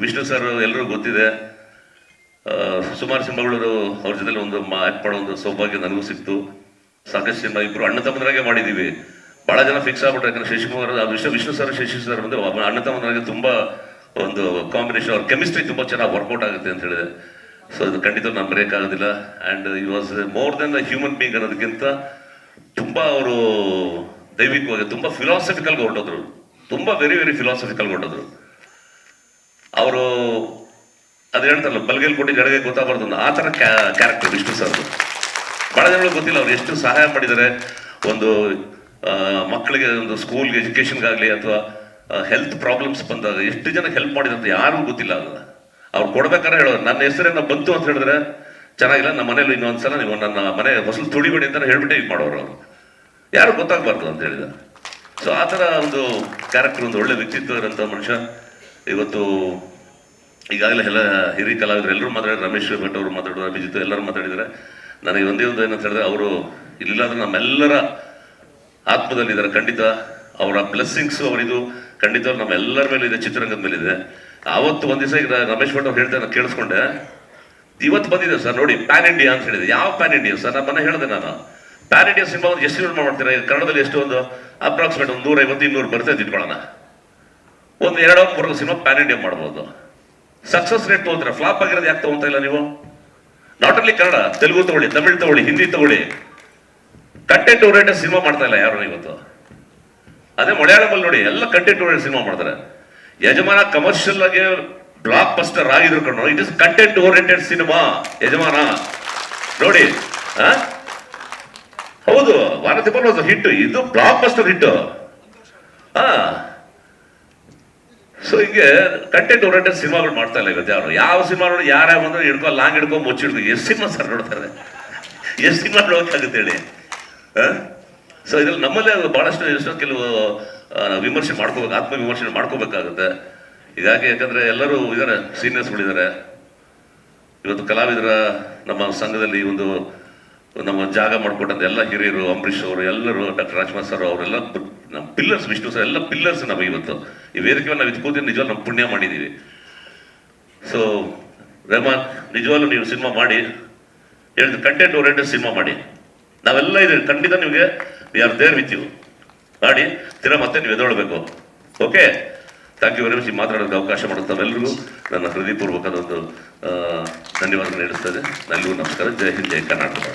Vishnu sir ಎಲ್ಲರೂ ಗೊತ್ತಿದೆ. ಸುಮಾರು ಸಿನಿಮಾಗಳು ಅವ್ರ ಜೊತೆ ಒಂದು ಮಾಡೋ ಒಂದು ಸೌಭಾಗ್ಯ ನನಗೂ ಸಿಕ್ತು. ಸಾಕಷ್ಟು ಸಿನಿಮಾ ಇಬ್ಬರು ಅಣ್ಣ ತಮ್ಮಂದ್ರಾಗೆ ಮಾಡಿದ್ದೀವಿ. ಬಹಳ ಜನ ಫಿಕ್ಸ್ ಆಗ್ಬಿಟ್ರೆ, ಯಾಕಂದ್ರೆ ಶಶಿಕುಮಾರ್ ವಿಷ್ಣು ವಿಷ್ಣು ಸರ್, ಶಶಿ ಸರ್ ಬಂದು ಅಣ್ಣ ತಮ್ಮನಾಗೆ ತುಂಬ ಒಂದು ಕಾಂಬಿನೇಷನ್ ಅವ್ರ ಕೆಮಿಸ್ಟ್ರಿ ತುಂಬ ಚೆನ್ನಾಗಿ ವರ್ಕೌಟ್ ಆಗುತ್ತೆ ಅಂತ ಹೇಳಿದೆ. ಸೊ ಅದು ಖಂಡಿತ ನಾನು ಆಗೋದಿಲ್ಲ ಆ್ಯಂಡ್ ಈ was more than human being ಅನ್ನೋದಕ್ಕಿಂತ ತುಂಬ ಅವರು ದೈವಿಕವಾಗಿ, ತುಂಬ ಫಿಲಾಸಫಿಕಲ್ಗೆ ಹೊರಟೋದ್ರು. ತುಂಬ ವೆರಿ ವೆರಿ ಫಿಲಾಸಫಿಕಲ್ ಹೊರಟೋದ್ರು. ಅವರು ಅದು ಹೇಳ್ತಾರಲ್ಲ, ಬಲ್ಗೇಲ್ ಕೊಟ್ಟು ಗೊತ್ತಾಗ್ಬಾರ್ದು ಅನ್ನೋ ಆ ಥರ ಕ್ಯಾರೆಕ್ಟರ್ ವಿಷ್ಣು ಸರ್ ಬಹಳ ಜನಗಳಿಗೆ ಗೊತ್ತಿಲ್ಲ ಅವ್ರು ಎಷ್ಟು ಸಹಾಯ ಮಾಡಿದ್ದಾರೆ. ಒಂದು ಮಕ್ಕಳಿಗೆ ಒಂದು ಸ್ಕೂಲ್ಗೆ ಎಜುಕೇಷನ್ಗಾಗಲಿ ಅಥವಾ ಹೆಲ್ತ್ ಪ್ರಾಬ್ಲಮ್ಸ್ ಬಂದಾಗ ಎಷ್ಟು ಜನಕ್ಕೆ ಹೆಲ್ಪ್ ಮಾಡಿದಂತ ಯಾರಿಗೂ ಗೊತ್ತಿಲ್ಲ ಅದನ್ನ ಅವ್ರು ಕೊಡ್ಬೇಕಾದ್ರೆ ಹೇಳೋದು ನನ್ನ ಹೆಸರೇನೋ ಬಂತು ಅಂತ ಹೇಳಿದ್ರೆ ಚೆನ್ನಾಗಿಲ್ಲ, ನಮ್ಮ ಮನೇಲಿ ಇನ್ನೊಂದ್ಸಲ ನೀವು ನನ್ನ ಮನೆ ಹೊಸಲು ತುಳಿಬೇಡಿ ಅಂತ ಹೇಳ್ಬಿಟ್ಟೆ ಇದು ಮಾಡೋರು ಅವರು. ಯಾರು ಗೊತ್ತಾಗಬಾರ್ದು ಅಂತ ಹೇಳಿದ. ಸೊ ಆ ಥರ ಒಂದು ಕ್ಯಾರೆಕ್ಟರ್ ಒಂದು ಒಳ್ಳೆ ವ್ಯಕ್ತಿತ್ವ ಇರೋಂಥ ಮನುಷ್ಯ. ಇವತ್ತು ಈಗಾಗಲೇ ಎಲ್ಲ ಹಿರಿಯ ಕಲಾವಿದರು, ಎಲ್ಲರೂ ಮಾತಾಡಿದ್ರು, ರಮೇಶ್ ಭಟ್ ಅವರು ಮಾತಾಡಿದ್ರು, ಅಭಿಜಿತ್ ಎಲ್ಲರೂ ಮಾತಾಡಿದ್ದಾರೆ. ನನಗೆ ಒಂದೇ ಒಂದು ಏನಂತ ಹೇಳಿದ್ರೆ, ಅವರು ಇಲ್ಲಿಲ್ಲಾಂದ್ರೆ ನಮ್ಮೆಲ್ಲರ ಆತ್ಮದಲ್ಲಿದ್ದಾರೆ, ಖಂಡಿತ. ಅವರ ಬ್ಲೆಸ್ಸಿಂಗ್ಸ್ ಅವರಿದು, ಖಂಡಿತ ನಮ್ಮೆಲ್ಲರ ಮೇಲೆ ಇದೆ ಚಿತ್ರರಂಗದ ಮೇಲೆ ಇದೆ ಆವತ್ತು ಒಂದು ದಿವಸ ಈಗ ರಮೇಶ್ ಭಟ್ ಅವ್ರು ಹೇಳ್ತಾರೆ ನಾನು ಕೇಳಿಸ್ಕೊಂಡೆ. ಇವತ್ತು ಬಂದಿದೆ ಸರ್, ನೋಡಿ ಪ್ಯಾನ್ ಇಂಡಿಯಾ ಅಂತ ಹೇಳಿದೆ. ಯಾವ ಪ್ಯಾನ್ ಇಂಡಿಯಾ ಸರ್ ನಾನು ಹೇಳಿದೆ ನಾನು. ಪ್ಯಾನ್ ಇಂಡಿಯಾ ಸಿನಿಮಾ ಎಷ್ಟು ಸಿನಿಮಾ ಮಾಡ್ತೀರಾ? ಕನ್ನಡದಲ್ಲಿ ಎಷ್ಟು ಒಂದು? ಅಪ್ರಾಕ್ಸಿಮೇಟ್ ಒಂದು ನೂರೈವತ್ತು, ಇನ್ನೂರು ಬರ್ತದೆ ಇಟ್ಕೊಳ್ಳೋಣ. ಒಂದು ಎರಡೋ ಮೂರು ಸಿನಿಮಾ ಪ್ಯಾನ್ ಇಂಡಿಯಾ ಮಾಡ್ಬೋದು. ಸಕ್ಸಸ್ ರೇಟ್ ತಗೋತೀರಾ ಫ್ಲಾಪ್ ಆಗಿರೋದು ಯಾಕೆ ತಗೊಂತ ಇಲ್ಲ ನೀವು? ನಾಟ್ ಓನ್ಲಿ ಕನ್ನಡ, ತೆಲುಗು ತಗೊಳ್ಳಿ, ತಮಿಳ್ ತಗೊಳ್ಳಿ, ಹಿಂದಿ ತಗೊಳ್ಳಿ. ಕಂಟೆಂಟ್ ಓರಿಯೆಂಟೆಡ್ ಸಿನಿಮಾ ಮಾಡ್ತಾ ಇಲ್ಲ ಯಾರು ಇವತ್ತು? ಅದೇ ಮಲಯಾಳಮಲ್ಲಿ ನೋಡಿ, ಎಲ್ಲ ಕಂಟೆಂಟ್ ಓರಿಯೆಂಟ್ ಸಿನಿಮಾ ಮಾಡ್ತಾರೆ. ಯಜಮಾನ ಕಮರ್ಷಿಯಲ್ ಆಗಿ ಬ್ಲಾಕ್ ಬಸ್ಟರ್ ಆಗಿದ್ರು ಕಣ್ಣು. It is content oriented cinema, Yajamana. ನೋಡಿ? ಹೌದು ವಾರತಿ ಹಿಟ್ ಇದು ಬ್ಲಾಕ್ ಬಸ್ಟರ್ ಹಿಟ್ ಹಾ ಸೊ ಹೀಗೆ ಕಂಟೆಂಟ್ ಓರಿಯೆಂಟೆಡ್ ಸಿನಿಮಾಗಳು ಮಾಡ್ತಾ ಇಲ್ಲ ಇವತ್ತು ಯಾವ ಸಿನಿಮಾ ನೋಡಿ ಯಾರ್ಯಾವ ಬಂದ್ರೆ ಹಿಡ್ಕೊ, ಲಾಂಗ್ ಹಿಡ್ಕೊ ಮುಚ್ಚಿಡ್ದು ಎಷ್ಟು ಸಿನಿಮಾ ಸರ್ ನೋಡ್ತಾರೆ ಎಷ್ಟು ಸಿನಿಮಾ ನೋಡೋಕ್ಕಾಗುತ್ತೆ ಹೇಳಿ? ಸೊ ಇದ್ರಲ್ಲಿ ನಮ್ಮಲ್ಲೇ ಬಹಳಷ್ಟು ಎಷ್ಟೋ ಕೆಲವು ವಿಮರ್ಶೆ ಮಾಡ್ಕೋಬೇಕು ಆತ್ಮ ವಿಮರ್ಶೆ ಮಾಡ್ಕೋಬೇಕಾಗುತ್ತೆ. ಹೀಗಾಗಿ ಯಾಕಂದ್ರೆ ಎಲ್ಲರೂ ಇದ್ದಾರೆ ಸೀನಿಯರ್ಸ್ಗಳಿದ್ದಾರೆ ಇವತ್ತು ಕಲಾವಿದರ ನಮ್ಮ ಸಂಘದಲ್ಲಿ ಒಂದು ನಮ್ಮ ಜಾಗ ಮಾಡಿಕೊಟ್ಟಂತ ಎಲ್ಲ ಹಿರಿಯರು, ಅಂಬರೀಷ್ ಅವರು, ಎಲ್ಲರೂ ಡಾಕ್ಟರ್ ರಾಜ್ಕುಮಾರ್ ಸರ್ ಅವರೆಲ್ಲ ನಮ್ಮ ಪಿಲ್ಲರ್ಸ್ ವಿಷ್ಣು ಸರ್ ಎಲ್ಲ ಪಿಲ್ಲರ್ಸ್ ನಾವು ಇವತ್ತು ಈ ವೇದಿಕೆ ನಾವು ಇದ್ಕೋತಿ ಕೂತಿ ನಿಜವಾಗ್ಲೂ ನಮ್ಮ ಪುಣ್ಯ ಮಾಡಿದ್ದೀವಿ ಸೊ ರೆಹಮಾನ್, ನಿಜವಾಗ್ಲೂ ನೀವು ಸಿನಿಮಾ ಮಾಡಿ ಹೇಳಿದ ಕಂಟೆಂಟ್ ಓರಿಯೆಂಟೆಡ್ ಸಿನಿಮಾ ಮಾಡಿ. ನಾವೆಲ್ಲ ಇದ್ದೀವಿ, ಖಂಡಿತ ನಿಮಗೆ we are there with you ಮಾಡಿ ತಿರ ಮತ್ತೆ ನೀವು ಎದೊಳ್ಬೇಕು okay thank you very much ಮಾತಾಡೋದಕ್ಕೆ ಅವಕಾಶ ಮಾಡುತ್ತೆ ಎಲ್ಲರಿಗೂ ನನ್ನ ಹೃದಯಪೂರ್ವಕದ ಒಂದು ಧನ್ಯವಾದ ನೀಡುತ್ತದೆ ನಲ್ಲಿಗೂ ನಮಸ್ಕಾರ. ಜೈ ಹಿಂದ್, ಜೈ ಕರ್ನಾಟಕ.